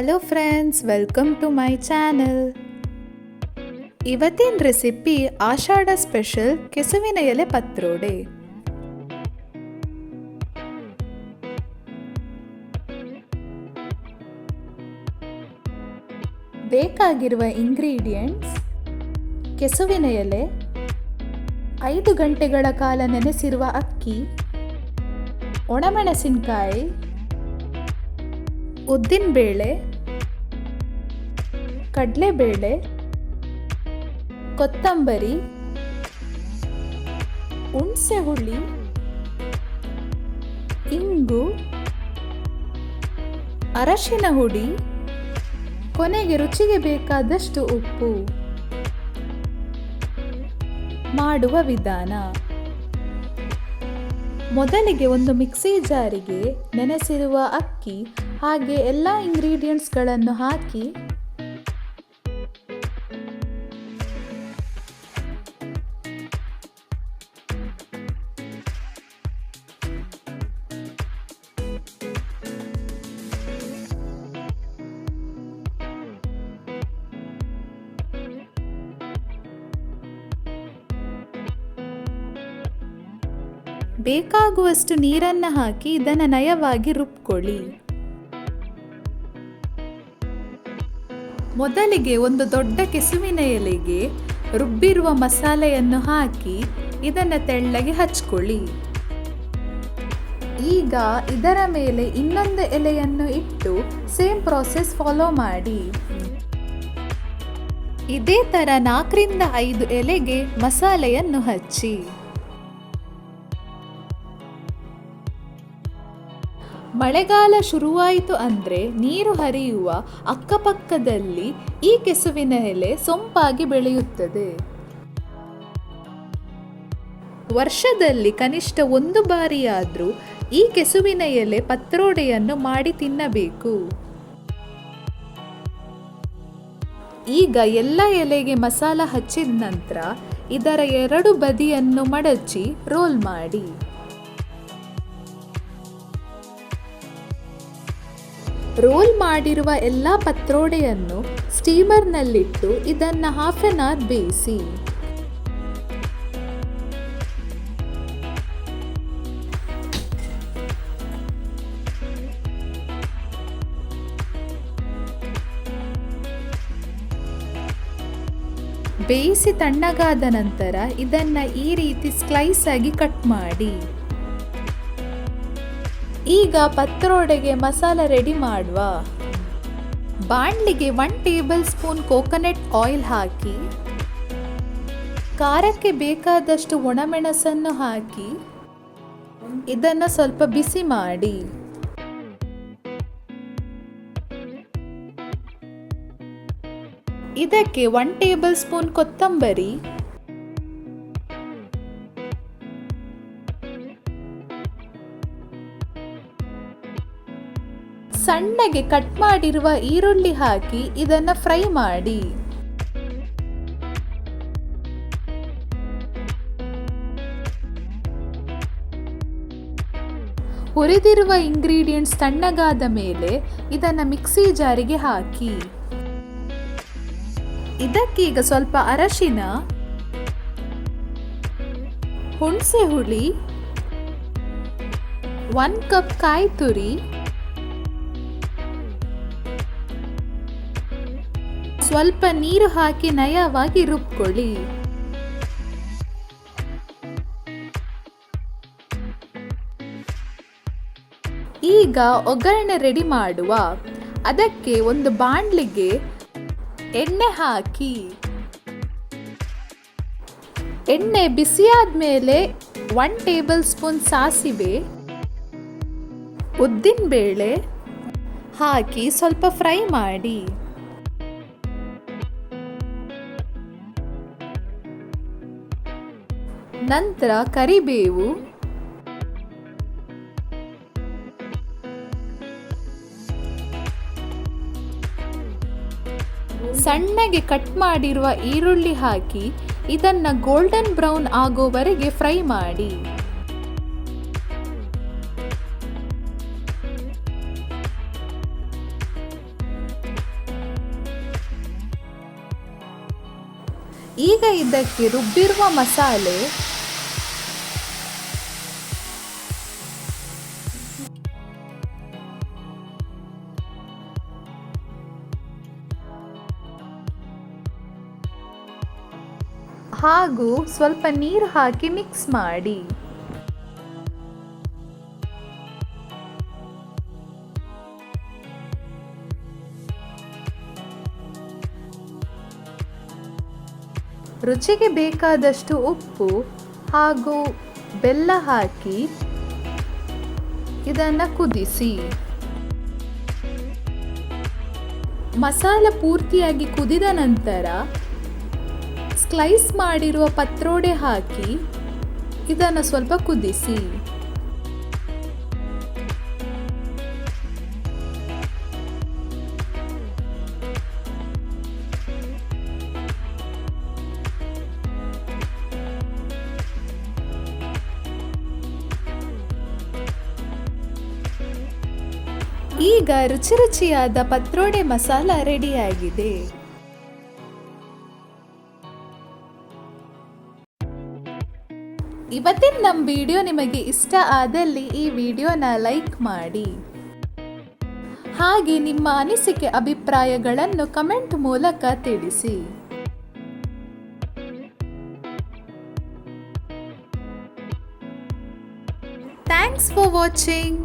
Hello friends welcome to my channel ಇವತ್ತಿನ recipe Ashadha special ಕೆಸುವಿನ ಎಲೆ ಪತ್ರೋಡೆ. ಬೇಕಾಗಿರುವ ಇಂಗ್ರೀಡಿಯೆಂಟ್ಸ್ ಕೆಸುವಿನ ಎಲೆ, ಐದು ಗಂಟೆಗಳ ಕಾಲ ನೆನೆಸಿರುವ ಅಕ್ಕಿ, ಒಣಮೆಣಸಿನಕಾಯಿ, ಉದ್ದಿನಬೇಳೆ ಕಡಲೆಬೇಳೆ, ಕೊತ್ತಂಬರಿ ಹುಣಸೆ ಹುಳಿ ಇಂಗು ಅರಶಿನ ಹುಡಿ ಕೊನೆಗೆ ರುಚಿಗೆ ಬೇಕಾದಷ್ಟು ಉಪ್ಪು ಮಾಡುವ ವಿಧಾನ. ಮೊದಲಿಗೆ ಒಂದು ಮಿಕ್ಸಿ ಜಾರಿಗೆ ನೆನೆಸಿರುವ ಅಕ್ಕಿ, ಹಾಗೆ ಎಲ್ಲ ಇಂಗ್ರೀಡಿಯೆಂಟ್ಸ್ಗಳನ್ನು ಹಾಕಿ ಬೇಕಾಗುವಷ್ಟು ನೀರನ್ನು ಹಾಕಿ ಇದನ್ನು ನಯವಾಗಿ ರುಬ್ಕೊಳ್ಳಿ. ಮೊದಲಿಗೆ ಒಂದು ದೊಡ್ಡ ಕೆಸುವಿನ ಎಲೆಗೆ ರುಬ್ಬಿರುವ ಮಸಾಲೆಯನ್ನು ಹಾಕಿ ಇದನ್ನು ತೆಳ್ಳಗೆ ಹಚ್ಕೊಳ್ಳಿ. ಈಗ ಇದರ ಮೇಲೆ ಇನ್ನೊಂದು ಎಲೆಯನ್ನು ಇಟ್ಟು ಸೇಮ್ ಪ್ರಾಸೆಸ್ ಫಾಲೋ ಮಾಡಿ. ಇದೇ ಥರ ನಾಲ್ಕರಿಂದ ಐದು ಎಲೆಗೆ ಮಸಾಲೆಯನ್ನು ಹಚ್ಚಿ. ಮಳೆಗಾಲ ಶುರುವಾಯಿತು ಅಂದರೆ ನೀರು ಹರಿಯುವ ಅಕ್ಕಪಕ್ಕದಲ್ಲಿ ಈ ಕೆಸುವಿನ ಎಲೆ ಸೊಂಪಾಗಿ ಬೆಳೆಯುತ್ತದೆ. ವರ್ಷದಲ್ಲಿ ಕನಿಷ್ಠ ಒಂದು ಬಾರಿಯಾದರೂ ಈ ಕೆಸುವಿನ ಎಲೆ ಪತ್ರೋಡೆಯನ್ನು ಮಾಡಿ ತಿನ್ನಬೇಕು. ಈಗ ಎಲ್ಲ ಎಲೆಗೆ ಮಸಾಲ ಹಚ್ಚಿದ ನಂತರ ಇದರ ಎರಡು ಬದಿಯನ್ನು ಮಡಚಿ ರೋಲ್ ಮಾಡಿ. ರೋಲ್ ಮಾಡಿರುವ ಎಲ್ಲ ಪತ್ರೋಡೆಯನ್ನು ಸ್ಟೀಮರ್ನಲ್ಲಿಟ್ಟು ಇದನ್ನು ಹಾಫ್ ಎನ್ ಅವರ್ ಬೇಯಿಸಿ. ಬೇಯಿಸಿ ತಣ್ಣಗಾದ ನಂತರ ಇದನ್ನು ಈ ರೀತಿ ಸ್ಲೈಸ್ ಆಗಿ ಕಟ್ ಮಾಡಿ. ಈಗ ಪತ್ರೊಡೆಗೆ ಮಸಾಲ ರೆಡಿ ಮಾಡುವ. ಬಾಣಲಿಗೆ one tablespoon coconut oil ಹಾಕಿ. ಖಾರಕ್ಕೆ ಬೇಕಾದಷ್ಟು ಒಣಮೆಣಸನ್ನು ಹಾಕಿ. ಇದನ್ನು ಸ್ವಲ್ಪ ಬಿಸಿ ಮಾಡಿ. ಇದಕ್ಕೆ ಒನ್ ಟೇಬಲ್ ಸ್ಪೂನ್ ಕೊತ್ತಂಬರಿ. ಸಣ್ಣಗೆ ಕಟ್ ಮಾಡಿರುವ ಈರುಳ್ಳಿ ಹಾಕಿ ಇದನ್ನು ಫ್ರೈ ಮಾಡಿ. ಹುರಿದಿರುವ ಇಂಗ್ರೀಡಿಯೆಂಟ್ಸ್ ತಣ್ಣಗಾದ ಮೇಲೆ ಇದನ್ನು ಮಿಕ್ಸಿ ಜಾರಿಗೆ ಹಾಕಿ. ಇದಕ್ಕೀಗ ಸ್ವಲ್ಪ ಅರಶಿನ, ಹುಣಸೆ ಹುಳಿ ಒನ್ ಕಪ್ ಕಾಯಿ ತುರಿ ಸ್ವಲ್ಪ ನೀರು ಹಾಕಿ ನಯವಾಗಿ ರುಬ್ಕೊಳ್ಳಿ. ಈಗ ಒಗ್ಗರಣೆ ರೆಡಿ ಮಾಡುವ. ಅದಕ್ಕೆ ಒಂದು ಬಾಣಲಿಗೆ ಎಣ್ಣೆ ಹಾಕಿ. ಎಣ್ಣೆ ಬಿಸಿಯಾದ ಮೇಲೆ ಒನ್ ಟೇಬಲ್ ಸ್ಪೂನ್ ಸಾಸಿವೆ ಉದ್ದಿನ ಬೇಳೆ ಹಾಕಿ ಸ್ವಲ್ಪ ಫ್ರೈ ಮಾಡಿ. ನಂತರ ಕರಿಬೇವು. ಸಣ್ಣಗೆ ಕಟ್ ಮಾಡಿರುವ ಈರುಳ್ಳಿ ಹಾಕಿ ಇದನ್ನು ಗೋಲ್ಡನ್ ಬ್ರೌನ್ ಆಗೋವರೆಗೆ ಫ್ರೈ ಮಾಡಿ. ಈಗ ಇದಕ್ಕೆ ರುಬ್ಬಿರುವ ಮಸಾಲೆ ಹಾಗೂ ಸ್ವಲ್ಪ ನೀರು ಹಾಕಿ ಮಿಕ್ಸ್ ಮಾಡಿ. ರುಚಿಗೆ ಬೇಕಾದಷ್ಟು ಉಪ್ಪು ಹಾಗೂ ಬೆಲ್ಲ ಹಾಕಿ ಇದನ್ನು ಕುದಿಸಿ. ಮಸಾಲ ಪೂರ್ತಿಯಾಗಿ ಕುದಿದ ನಂತರ ಸ್ಲೈಸ್ ಮಾಡಿರುವ ಪತ್ರೋಡೆ ಹಾಕಿ ಇದನ್ನು ಸ್ವಲ್ಪ ಕುದಿಸಿ. ಈಗ ರುಚಿ ರುಚಿಯಾದ ಪತ್ರೋಡೆ ಮಸಾಲ ರೆಡಿಯಾಗಿದೆ ಇವತ್ತಿನ ನಮ್ಮ ವಿಡಿಯೋ ನಿಮಗೆ ಇಷ್ಟ ಆದಲ್ಲಿ ಈ ವಿಡಿಯೋನ ಲೈಕ್ ಮಾಡಿ. ಹಾಗೆ ನಿಮ್ಮ ಅನಿಸಿಕೆ ಅಭಿಪ್ರಾಯಗಳನ್ನು ಕಮೆಂಟ್ ಮೂಲಕ ತಿಳಿಸಿ. Thanks for watching